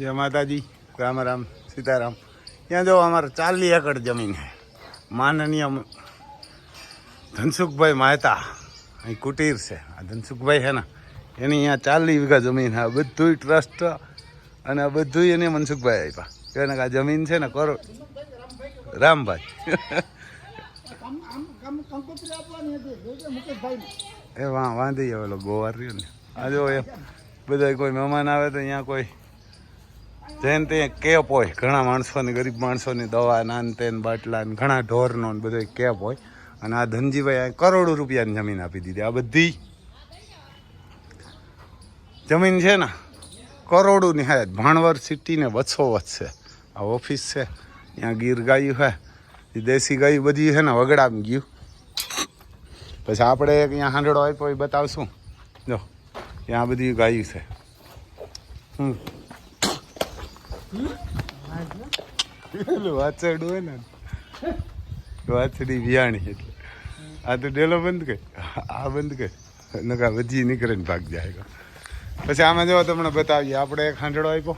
જય માતાજી, રામ રામ, સીતારામ. ત્યાં જો અમારે ચાલી એકર જમીન છે. માનનીય ધનસુખભાઈ મહેતા, અહીં કુટીર છે. આ ધનસુખભાઈ છે ને, એની અહીંયા ચાલી વીઘા જમીન છે. બધું ટ્રસ્ટ અને આ બધુંય એને મનસુખભાઈ આપ્યા. એને આ જમીન છે ને, કરો. રામભાઈ. એ વાહ વાંધી આવેલો ગોવાર રહ્યો ને. આ જો એમ બધા કોઈ મહેમાન આવે તો અહીંયા કોઈ જેને તે કેપ હોય, ઘણા માણસોની, ગરીબ માણસોની દવા, નાન તેન, બાટલા ને ઘણા ઢોરનો ને બધો કેપ હોય. અને આ ધનજીભાઈ કરોડો રૂપિયાની જમીન આપી દીધી. આ બધી જમીન છે ને કરોડો હે. ભાણવર સિટીને વચ્ચો વચ્ચ છે. આ ઓફિસ છે, ત્યાં ગીર ગાયું છે દેશી ગાયું બધી છે ને વગડામાં ગયું. પછી આપણે અહીંયા હાંડળો આપ્યો એ બતાવશું. જો, ત્યાં બધી ગાયું છે. હમ. વાછરડું હોય ને. વાછડી વિયાણી એટલે. આ તો ડેલો બંધ કર. આ બંધ કર. નકા વધી નીકળે ને ભાગ જાય પછી આમાં જો તમને બતાવીએ. આપણે એક હાંડળો આપ્યો.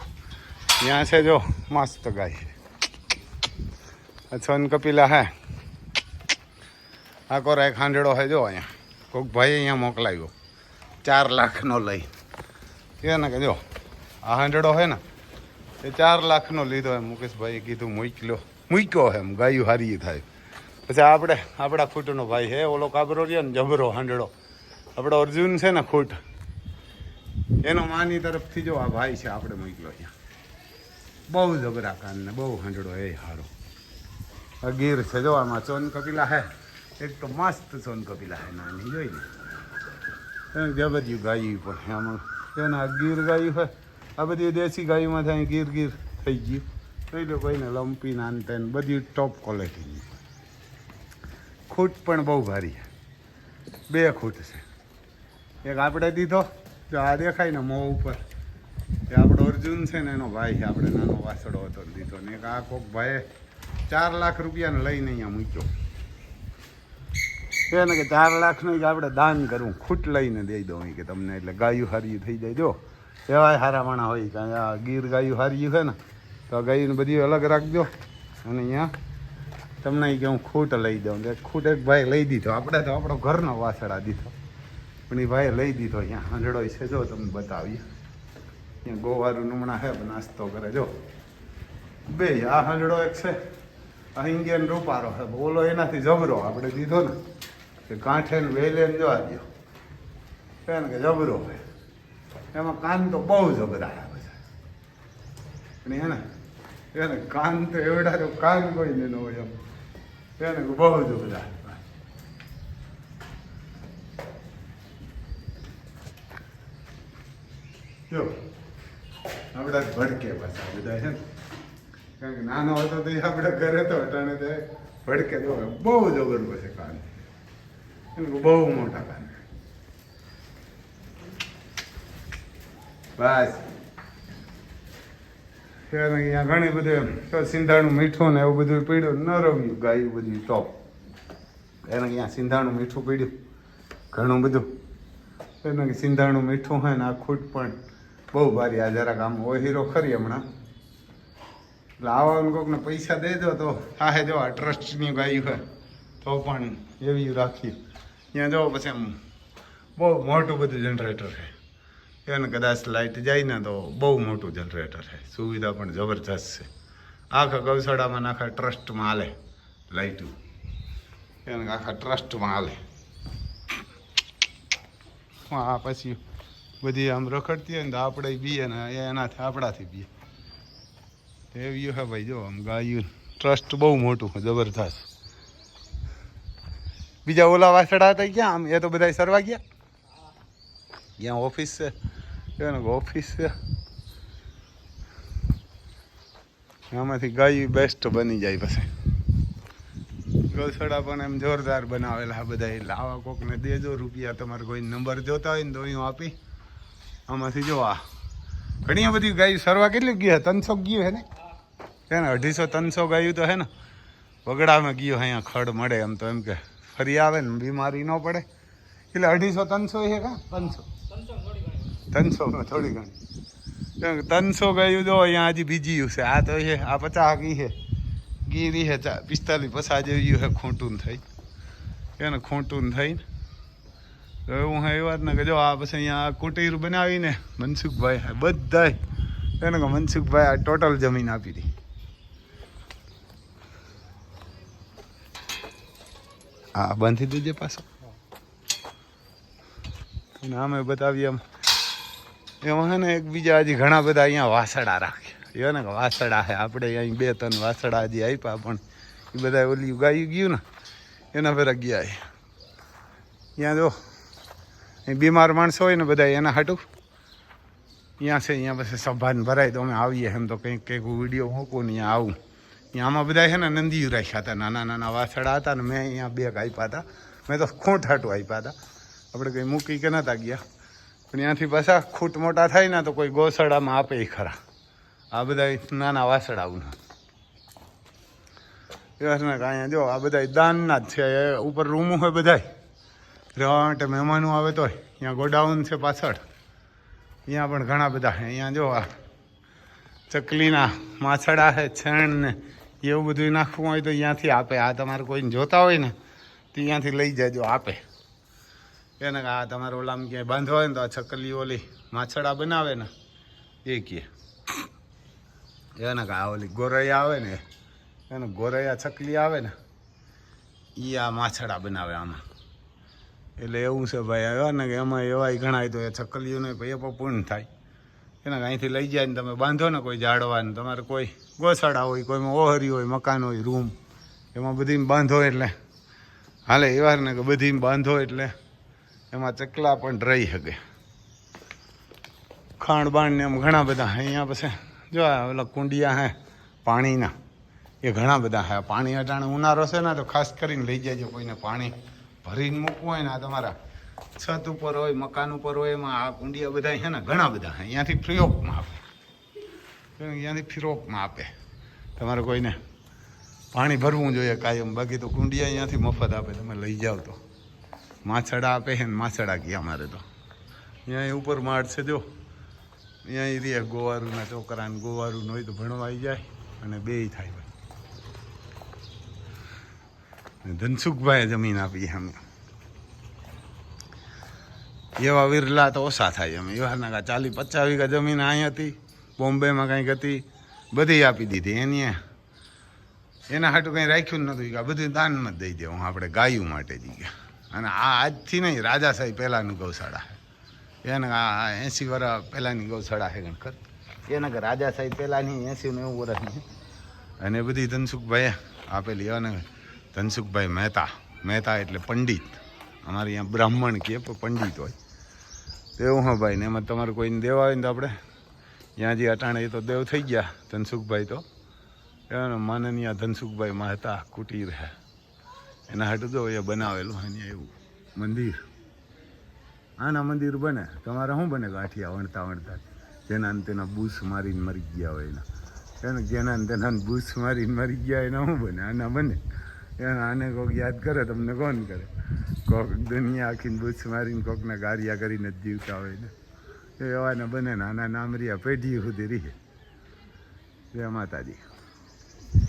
ત્યાં છે જો મસ્ત ગાય. છન કપિલા હે. આ કોરા એક હાંડળો હે જો અહીંયા. કોઈક ભાઈ અહીંયા મોકલાવ્યો. ચાર લાખનો લઈ. કે ને કે જો, આ હાંડળો હે ને એ ચાર લાખનો લીધો એમ મુકેશભાઈએ કીધું, મૂક્યો. મૂક્યો એમ, ગાયું હારી થાય. પછી આપણે, આપણા ખૂટનો ભાઈ હે ઓલો કાબરો રહ્યો ને, જબરો હાંડળો. આપણો અર્જુન છે ને ખૂટ. એનો માની તરફથી જો આ ભાઈ છે, આપણે મૂક્યો અહીંયા. બહુ જબરા કાન ને બહુ હાંડળો, એ હારો. આ ગીર છે, જો આમાં ચોન કપિલા હે. એક તો મસ્ત ચોન કપિલા હે, નાની, જોઈ ને. જબરજ્યું ગાયું પણ આમાં. એના ગીર ગાયું હોય આ બધી દેશી ગાયોમાં થાય, ગીર ગીર થઈ ગયું તો લો કોઈને લંપી નાન તેન બધી ટોપ ક્વોલિટીની ખૂટ પણ બહુ ભારી છે. બે ખૂટ છે. એક આપણે દીધો, જો આ દેખાય ને મોં ઉપર. એ આપણો અર્જુન છે ને એનો ભાઈ છે, આપણે નાનો વાસડો હતો દીધો ને એક આ કોક ભાઈએ ચાર લાખ રૂપિયાને લઈને અહીંયા મૂક્યો. એને કે ચાર લાખનું કે આપણે દાન કરવું ખૂટ લઈને દઈ દઉં કે તમને, એટલે ગાયું હારી થઈ જાય. જો એવાય હારા માણા હોય કાંઈ આ ગીર ગાયું હારી છે ને, તો આ ગાયું બધી અલગ રાખજો અને અહીંયા તમને કે હું ખૂટ લઈ દઉં. એટલે ખૂટ એક ભાઈ લઈ દીધો. આપણે તો આપણો ઘરનો વાસડા દીધો. પણ એ ભાઈ લઈ દીધો. અહીંયા હાંડળો છે, જો તમને બતાવીએ. અહીંયા ગોવારું નમણા હે નાસ્તો કરે. જો, બે, આ હાંડળો એક છે. આ ઇન્ડિયન રૂપારો છે. બોલો એનાથી જબરો આપણે દીધો ને, કે કાંઠે વેલે જો દો એને કે જબરો હોય એમાં કાન તો બહુ જબરા આવે છે. પણ એને કાન તો એવડા તો કાન કોઈ ન હોય એમ. એને બહુ જબરા જો, આપણા ભડકે પાછા બધા છે ને. કારણ કે નાનો હતો તો આપણે ઘરે તો અટાણે તે ભડકે તો બહુ જબર છે કાન. બહુ મોટા કાન. બસ. અહીંયા ઘણી બધી સિંધાણું મીઠું ને એવું બધું પીડ્યું નરમ ગાયું બધું ટોપ. એને અહીંયા સિંધાણું મીઠું પીડ્યું, ઘણું બધું. એને સિંધાણું મીઠું હોય ને આ ખૂટ પણ બહુ ભારી. આ જરાક આમ ઓ હીરો ખરી હમણાં. એટલે આવા કોકને પૈસા દઈ દો તો હા જો આ ટ્રસ્ટની ગાયું હોય, તો પણ એવી રાખી. ત્યાં જો પછી આમ બહુ મોટું બધું જનરેટર છે. એને કદાચ લાઇટ જાય ને તો બહુ મોટું જનરેટર છે. સુવિધા પણ જબરજસ્ત છે. આખા ગૌશાળામાં આખા ટ્રસ્ટમાં હાલે લાઇટું એને આખા ટ્રસ્ટમાં હાલે. આ પછી બધી આમ રખડતી હોય ને તો આપણે બીએ ને એનાથી આપણાથી બીએ એવી હે ભાઈ, જો આમ ગાયું. ટ્રસ્ટ બહુ મોટું જબરજસ્ત. બીજા ઓલા વાસડા હતા ક્યાં? આમ એ તો બધા સરવા ગયા. ત્યાં ઓફિસ છે એને ઓફિસ છે આમાંથી ગાય બેસ્ટ બની જાય પછી. ગૌશાળા પણ એમ જોરદાર બનાવેલા બધા. એટલે આવા કોકને દેજો રૂપિયા. તમારે કોઈ નંબર જોતા હોય ને તો હું આપી. આમાંથી જોવા ઘણી બધી ગાયું સરવા કેટલી ગયું? ત્રણસો ગયું હે ને? છે ને, અઢીસો, ત્રણસો ગાયું તો હે ને. વગડામાં ગયો અહીંયા ખડ મળે એમ તો એમ કે. ફરી આવે ને, બીમારી ન પડે. એટલે અઢીસો, ત્રણસો છે કા? ત્રણસો. ત્રણસો થોડી ઘણી. ત્રણસો ગયું જો અહીંયા હજી બીજી છે. આ તો છે આ પચાસ ગી છે. ગીરી છે ચા, પિસ્તાલીસ, પચાસ જેવી છે ખોટું થઈ. એને ખોટું થઈ. તો હે એ વાત ને કે જો આ પછી અહીંયા કુટીર બનાવીને મનસુખભાઈ બધાય. એને કે મનસુખભાઈ આ ટોટલ જમીન આપી હતી હા બાંધી દેજે પાછો. અને આમે બતાવીએ એમ એમાં હે ને એક બીજા હજી ઘણા બધા અહીંયા વાસડા રાખ્યા. એ ને કે વાસડા છે આપણે અહીં બે ત્રણ વાસડા હજી આપ્યા પણ એ બધા ઓલી ઉગાઈ ગયું ને, એના પર ગયા ત્યાં જો, અહીં બીમાર માણસો હોય ને બધા એના હાટું. અહીંયા છે, અહીંયા પછી સભાને ભરાય તો અમે આવીએ એમ તો કંઈક કંઈક વીડિયો મૂકું ને અહીંયા આવું. અહીંયા આમાં બધા છે ને નંદી રાખ્યા હતા, નાના નાના વાસડા હતા ને મેં અહીંયા બે આપ્યા હતા. મેં તો ખોટ હાટું આપ્યા હતા. આપણે કંઈ મૂકી કે નહોતા ગયા. પણ ત્યાંથી પાછા ખૂટ મોટા થાય ને તો કોઈ ગોસડામાં આપે એ ખરા. આ બધા નાના વાસડાઓના ને અહીંયા જો, આ બધા દાનના જ છે ઉપર રૂમો હોય બધાય. માટે મહેમાનો આવે તોય. અહીંયા ગોડાઉન છે પાછળ. અહીંયા પણ ઘણા બધા અહીંયા જો આ ચકલીના માછડા છે, છણ ને એવું બધું નાખવું હોય તો અહીંયાથી આપે. આ તમારે કોઈને જોતા હોય ને, તો અહીંયાથી લઈ જાજો આપે. એને કે આ તમારે ઓલામાં ક્યાંય બાંધવા હોય ને તો આ છકલી ઓલી માછડા બનાવે ને, એ કહે એને કે આ ઓલી ગોરૈયા આવે ને એને ગોરૈયા છકલી આવે ને એ આ માછડા બનાવે આમાં. એટલે એવું છે ભાઈ આવ્યા ને કે એમાં એવાય ઘણા તો એ છકલીઓને ભાઈ પૂર્ણ થાય. એના અહીંથી લઈ જાય ને તમે બાંધો ને કોઈ ઝાડવા ને, તમારે કોઈ ગોસાડા હોય, કોઈમાં ઓહરી હોય, મકાન હોય, રૂમ, એમાં બધી બાંધો એટલે. હાલે એવાર ને કે બધી બાંધો એટલે એમાં ચકલા પણ રહી શકે. ખાંડ બાણ ને એમ ઘણા બધા અહીંયા પછી જો ઓલા કુંડિયા હે, પાણીના, એ ઘણા બધા હે. પાણી અટાણે ઉનાળો છે ને, તો ખાસ કરીને લઈ જાય કોઈને પાણી ભરીને મૂકવું હોય ને, આ તમારા છત ઉપર હોય, મકાન ઉપર હોય, એમાં આ કુંડિયા બધા છે ને, ઘણા બધા અહીંયાથી ફ્રી ઓફમાં આપે. અહીંયાથી ફ્રી ઓફમાં આપે. તમારે કોઈને પાણી ભરવું જોઈએ કાયમ. બાકી તો કુંડિયા અહીંયાથી મફત આપે. તમે લઈ જાઓ તો. માછડા આપે છે ને માછડા ગયા અમારે તો. અહીંયા ઉપર માળ છે, જો. અહીંયા રે ગોવારુના છોકરાને ગોવારું હોય તો ભણવા આવી જાય અને બે થાય ભાઈ ધનસુખભાઈએ જમીન આપી અમે. એવા વિરલા તો ઓછા થાય અમે. એવા કા ચાલી પચાસ વીઘા જમીન અહીં હતી, બોમ્બેમાં કંઈક હતી, બધી આપી દીધી. એની એના હાટું કંઈ રાખ્યું જ નહોતું. બધું દાનમાં જ દઈ દેવું. આપણે ગાયું માટે જ ગયા અને આ આજથી નહીં, રાજા સાહેબ પહેલાંનું ગૌશાળા છે. એને આ એંસી વર્ષ પહેલાંની ગૌશાળા છે ગણકર એને કે રાજા સાહેબ પહેલાંની એંસી નેવું વર્ષની અને બધી ધનસુખભાઈએ આપેલી, અને ધનસુખભાઈ મહેતા મહેતા એટલે પંડિત. અમારે અહીંયા બ્રાહ્મણ કહે પણ પંડિત હોય. એવું હા ભાઈ, ને એમાં તમારે કોઈને દેવા હોય ને તો આપણે ત્યાં જે અટાણે એ તો દેવ થઈ ગયા ધનસુખભાઈ તો. એનો માનનીય ધનસુખભાઈ મહેતા કુટીર હે એના હાટું જો એ બનાવેલું, અહીંયા એવું મંદિર. આના મંદિર બને. તમારે શું બને ગાંઠિયા વણતા વણતા? જેના તેના બૂસ મારીને મરી ગયા હોય એના. એને જેના તેના બૂસ મારીને મરી ગયા એના શું બને? આના બને. એના આને કોક યાદ કરે, તમને કોણ કરે? કોક દુનિયા આખીને બૂસ મારીને કોકને ગારિયા કરીને જ જીવતા હોય ને. એવાને બને ને આના નામ રહ્યા પેઢી સુધી રહે. જય માતાજી.